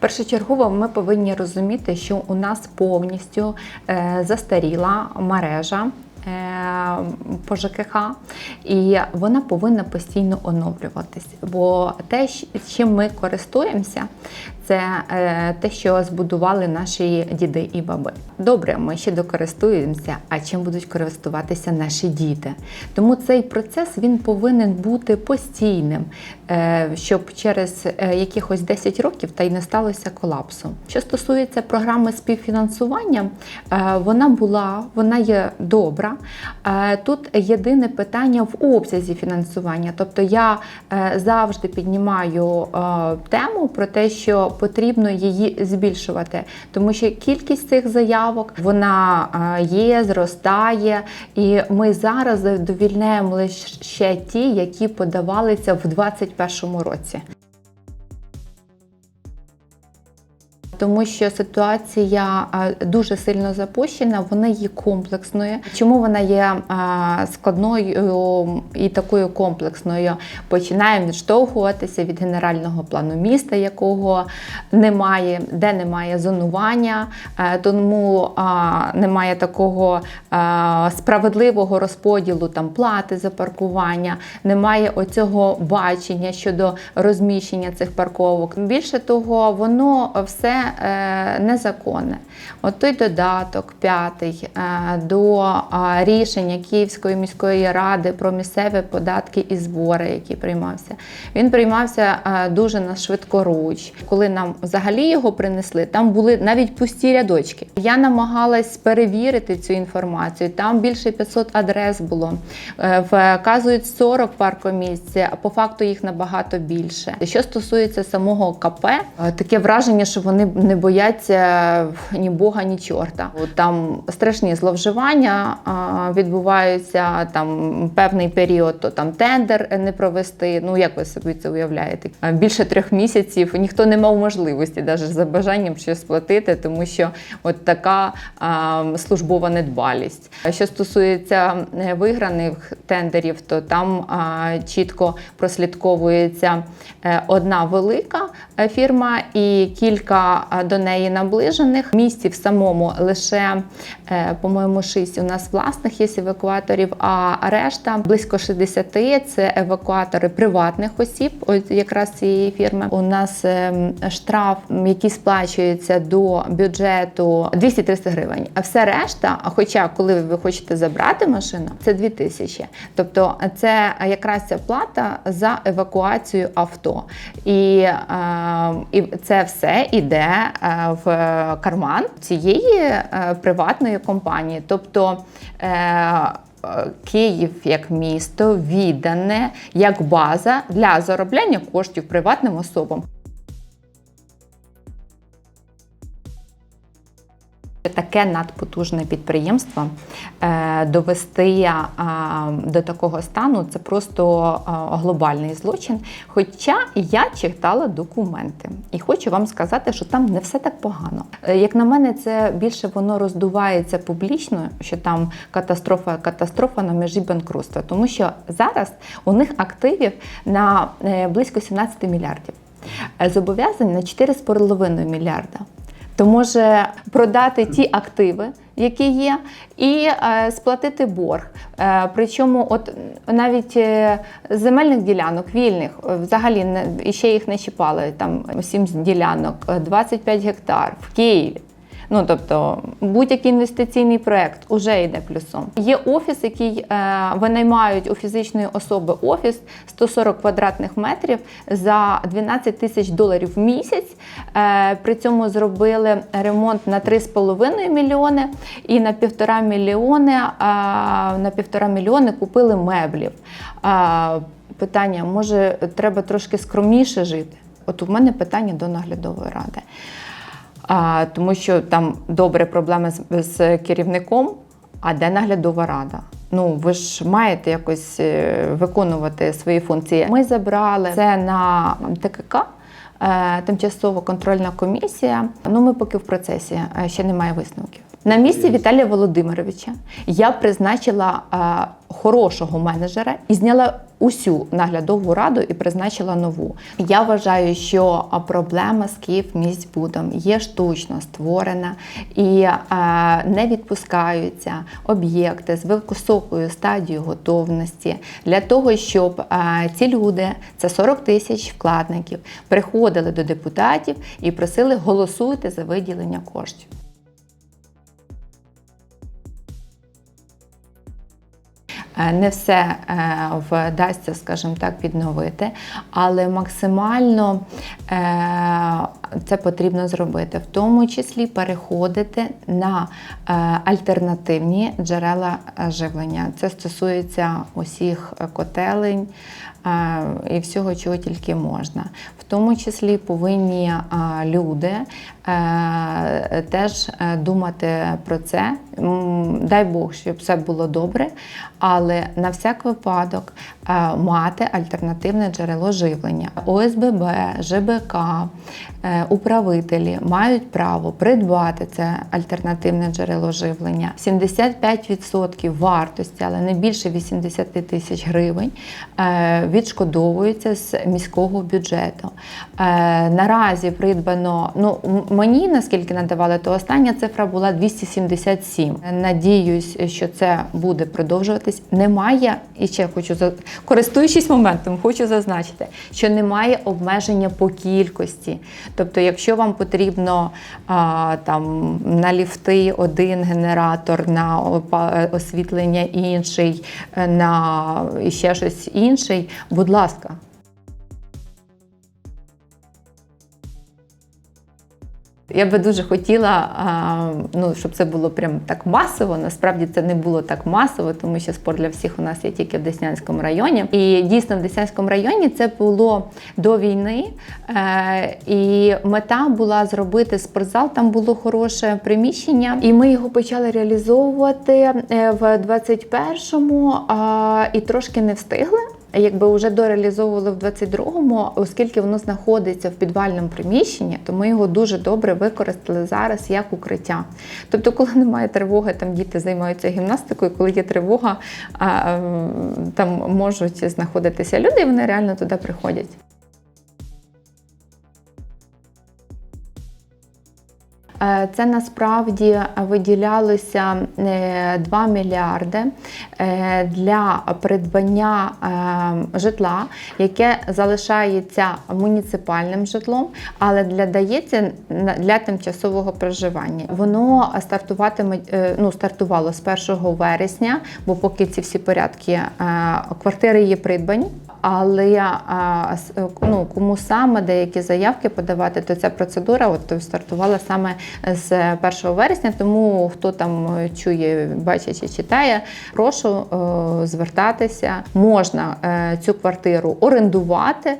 Першочергово ми повинні розуміти, що у нас повністю е, застаріла мережа. е, По ЖКХ, і вона повинна постійно оновлюватись. Бо те, чим ми користуємося, це е, те, що збудували наші діди і баби. Добре, ми ще докористуємося, а чим будуть користуватися наші діти? Тому цей процес він повинен бути постійним, е, щоб через е, якихось 10 років та й не сталося колапсу. Що стосується програми співфінансування, вона була, вона є добра. Тут єдине питання в обсязі фінансування. Тобто я завжди піднімаю тему про те, що потрібно її збільшувати, тому що кількість цих заявок вона е, є, зростає, і ми зараз задовільняємо лише ті, які подавалися в 2021 році. Тому що ситуація е, дуже сильно запущена, вона є комплексною. Чому вона є е, складною і такою комплексною? Починаємо відштовхуватися від генерального плану міста, якого немає, де немає зонування, е, тому немає такого справедливого розподілу там плати за паркування, немає оцього бачення щодо розміщення цих парковок. Більше того, воно все е, незаконне. От той додаток, п'ятий, е, до рішення Київської міської ради про місцеві податки і збори, який приймався. Він приймався е, дуже на швидкоруч. Коли нам взагалі його принесли, там були навіть пусті рядочки. Я намагалась перевірити цю інформацію. Там більше 500 адрес було. Вказують 40 паркомісць, а по факту їх набагато більше. Що стосується самого КП, таке враження, що вони не бояться ні Бога, ні чорта. Там страшні зловживання відбуваються там певний період, то там тендер не провести. Ну як ви собі це уявляєте? Більше трьох місяців ніхто не мав можливості, навіть за бажанням щось сплатити, тому що от така службова недбалість. Що стосується е, виграних тендерів, то там чітко прослідковується е, одна велика е, фірма і кілька до неї наближених. В місті в самому лише, е, по-моєму, 6 у нас власних є евакуаторів, а решта близько 60 це евакуатори приватних осіб, ось якраз цієї фірми. У нас ем, штраф, який сплачується до бюджету 200-300 гривень. А все решта, хоча коли ви хочете забрати машину, це 2000. Тобто це якраз ця плата за евакуацію авто. І, е, і це все іде е, в карман цієї е, приватної компанії. Тобто е, Київ як місто віддане як база для заробляння коштів приватним особам. Таке надпотужне підприємство е, довести е, до такого стану це просто е, глобальний злочин. Хоча я читала документи і хочу вам сказати, що там не все так погано. Як на мене, це більше воно роздувається публічно, що там катастрофа, катастрофа на межі банкрутства, тому що зараз у них активів на близько 17 мільярдів, зобов'язань на 4,5 мільярда то може продати ті активи, які є, і е, сплатити борг. Е, причому, от навіть е, земельних ділянок вільних взагалі не ще їх не чіпали. Там 7 ділянок, е, 25 гектар в Києві. Ну тобто будь-який інвестиційний проект уже йде плюсом. Є офіс, який е, винаймають у фізичної особи офіс 140 квадратних метрів за 12 тисяч доларів в місяць. Е, при цьому зробили ремонт на 3,5 мільйони і на півтора мільйони е, на півтора мільйони купили меблів. Питання: може, треба трошки скромніше жити? От у мене питання до наглядової ради. А, тому що там добре проблеми з, з керівником, а де наглядова рада? Ну, ви ж маєте якось е, виконувати свої функції. Ми забрали це на ТКК. е, Тимчасова контрольна комісія. Ну, ми поки в процесі е, ще немає висновків. На місці Віталія Володимировича я призначила хорошого менеджера і зняла усю наглядову раду і призначила нову. Я вважаю, що проблема з Київміськбудом є штучно створена і е, не відпускаються об'єкти з високою стадією готовності для того, щоб е, ці люди, це 40 тисяч вкладників, приходили до депутатів і просили голосуйте за виділення коштів. Не все е, вдасться, скажімо так, відновити, але максимально е, це потрібно зробити, в тому числі переходити на е, альтернативні джерела е, живлення. Це стосується усіх е, котелень і всього, чого тільки можна. В тому числі повинні люди теж думати про це. Дай Бог, щоб все було добре, але на всяк випадок мати альтернативне джерело живлення. ОСББ, ЖБК, управителі мають право придбати це альтернативне джерело живлення. 75% вартості, але не більше 80 тисяч гривень, е, відшкодовуються з міського бюджету. Е, Наразі придбано, ну мені наскільки надавали, то остання цифра була 277. Надіюсь, що це буде продовжуватись. Немає, і ще хочу за- користуючись моментом, хочу зазначити, що немає обмеження по кількості. Тобто, якщо вам потрібно а, там на ліфти один генератор, на опа- освітлення інший, е, на ще щось інший, будь ласка. Я би дуже хотіла, ну, щоб це було прям так масово. Насправді це не було так масово, тому що спорт для всіх у нас є тільки в Деснянському районі. І дійсно в Деснянському районі це було до війни. Е, і мета була зробити спортзал. Там було хороше приміщення, і ми його почали реалізовувати е, в 21-му і трошки не встигли. Якби вже дореалізовували в 22-му, оскільки воно знаходиться в підвальному приміщенні, то ми його дуже добре використали зараз як укриття. Тобто, коли немає тривоги, там діти займаються гімнастикою, коли є тривога, ем, там можуть знаходитися люди, і вони реально туди приходять. Це насправді виділялося е, 2 мільярди е, для придбання е, житла, яке залишається муніципальним житлом, але для дається для тимчасового проживання. Воно стартуватиме е, ну стартувало з 1 вересня, бо поки ці всі порядки е, квартири є придбані. Але а, ну, кому саме деякі заявки подавати, то ця процедура от стартувала саме з 1 вересня. Тому хто там е, чує, бачить чи читає, прошу е, звертатися. Можна е, цю квартиру орендувати.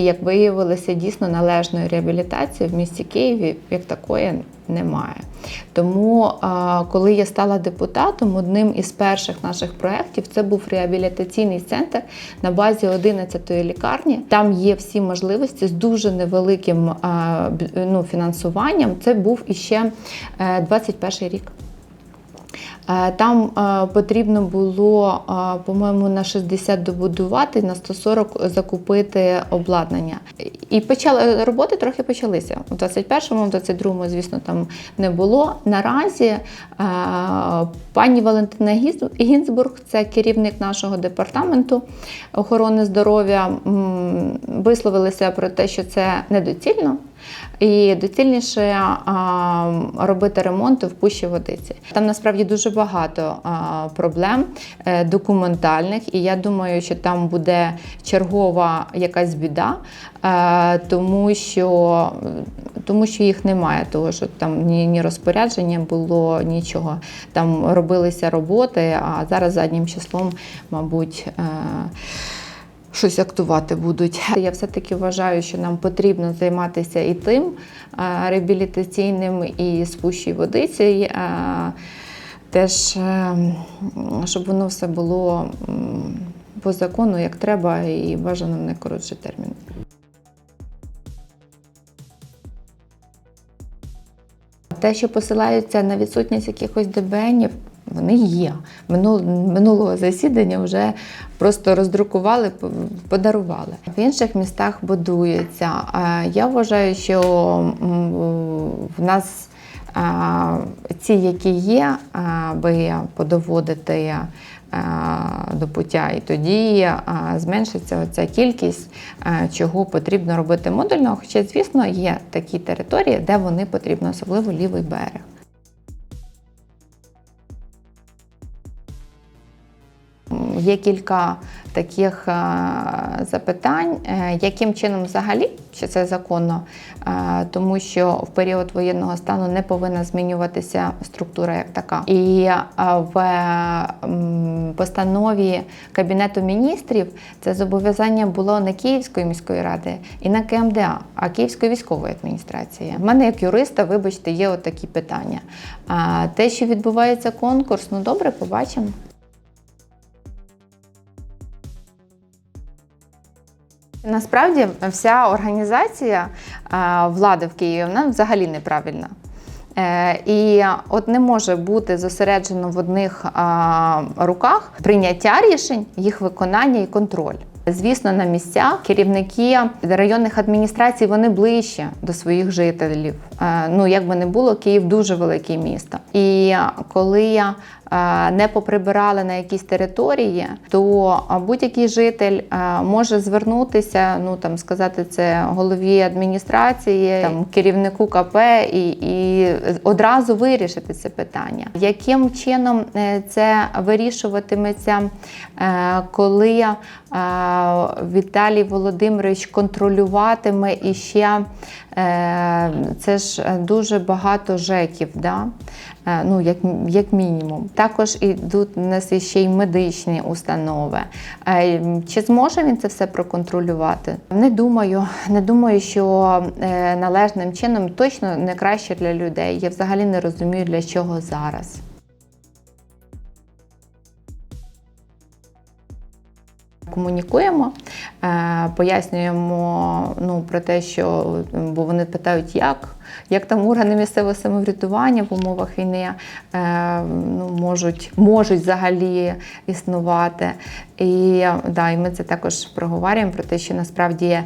Як виявилося, дійсно належної реабілітації в місті Києві як такої немає. Тому, коли я стала депутатом, одним із перших наших проєктів це був реабілітаційний центр на базі 11-ї лікарні. Там є всі можливості з дуже невеликим ну, фінансуванням. Це був іще е, 21 рік. Е, Там е, потрібно було, е, по-моєму, на 60 добудувати, на 140 закупити обладнання. І почали роботи трохи почалися. У 21-му, в 22-му, звісно, там не було. Наразі пані Валентина Гінзбург, це керівник нашого департаменту охорони здоров'я, висловилися про те, що це недоцільно. І доцільніше робити ремонти в пущі водиці. Там насправді дуже багато проблем е, документальних, і я думаю, що там буде чергова якась біда, е, тому що, тому що їх немає, того що там ні, ні розпорядження було, нічого. Там робилися роботи, а зараз заднім числом, мабуть. Щось актувати будуть. Я все-таки вважаю, що нам потрібно займатися і тим е, реабілітаційним, і спущій водиці. е, Теж, е, щоб воно все було по закону, як треба, і бажано в найкоротший термін. Те, що посилаються на відсутність якихось ДБНів, Вони є. Минулого засідання вже просто роздрукували, подарували. В інших містах будується. Я вважаю, що в нас ці, які є, аби подоводити до пуття, і тоді зменшиться ця кількість, чого потрібно робити модульно. Хоча, звісно, є такі території, де вони потрібні, особливо лівий берег. Є кілька таких е, запитань, е, яким чином взагалі, чи це законно, е, тому що в період воєнного стану не повинна змінюватися структура як така. І в постанові Кабінету міністрів це зобов'язання було не Київської міської ради і не КМДА, а Київської військової адміністрації. У мене як юриста, вибачте, є от такі питання. Те, що відбувається конкурс, ну добре, побачимо. Насправді вся організація е, влади в Києві вона взагалі неправильна. Е, І от не може бути зосереджено в одних руках прийняття рішень, їх виконання і контроль. Звісно, на місцях керівники районних адміністрацій вони ближче до своїх жителів. Е, Ну як би не було, Київ дуже велике місто. І коли е, не поприбирали на якісь території, то будь-який житель е, може звернутися, ну там сказати це голові адміністрації, там керівнику КП і, і одразу вирішити це питання. Яким чином е, це вирішуватиметься, е, коли е, Віталій Володимирович контролюватиме і ще е, це ж дуже багато жеків, да? Е, ну, як, як мінімум. Також ідуть у нас ще й медичні установи. Е, Чи зможе він це все проконтролювати? Не думаю. Не думаю, що е, належним чином точно не краще для людей. Я взагалі не розумію, для чого зараз. Комунікуємо, е, пояснюємо ну, про те, що бо вони питають, як, як там органи місцевого самоврядування в умовах війни е, ну, можуть, можуть взагалі існувати. І, да, і ми це також проговорюємо про те, що насправді е,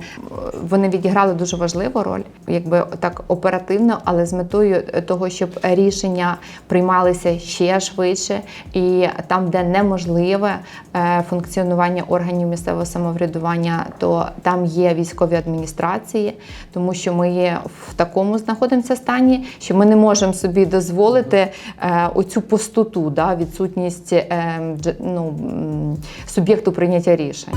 вони відіграли дуже важливу роль, якби так оперативно, але з метою того, щоб рішення приймалися ще швидше, і там, де неможливе е, функціонування органів місцевого самоврядування, то там є військові адміністрації, тому що ми в такому знаходимося стані, що ми не можемо собі дозволити е, оцю пустоту, да, відсутність ну, м, суб'єкту прийняття рішень.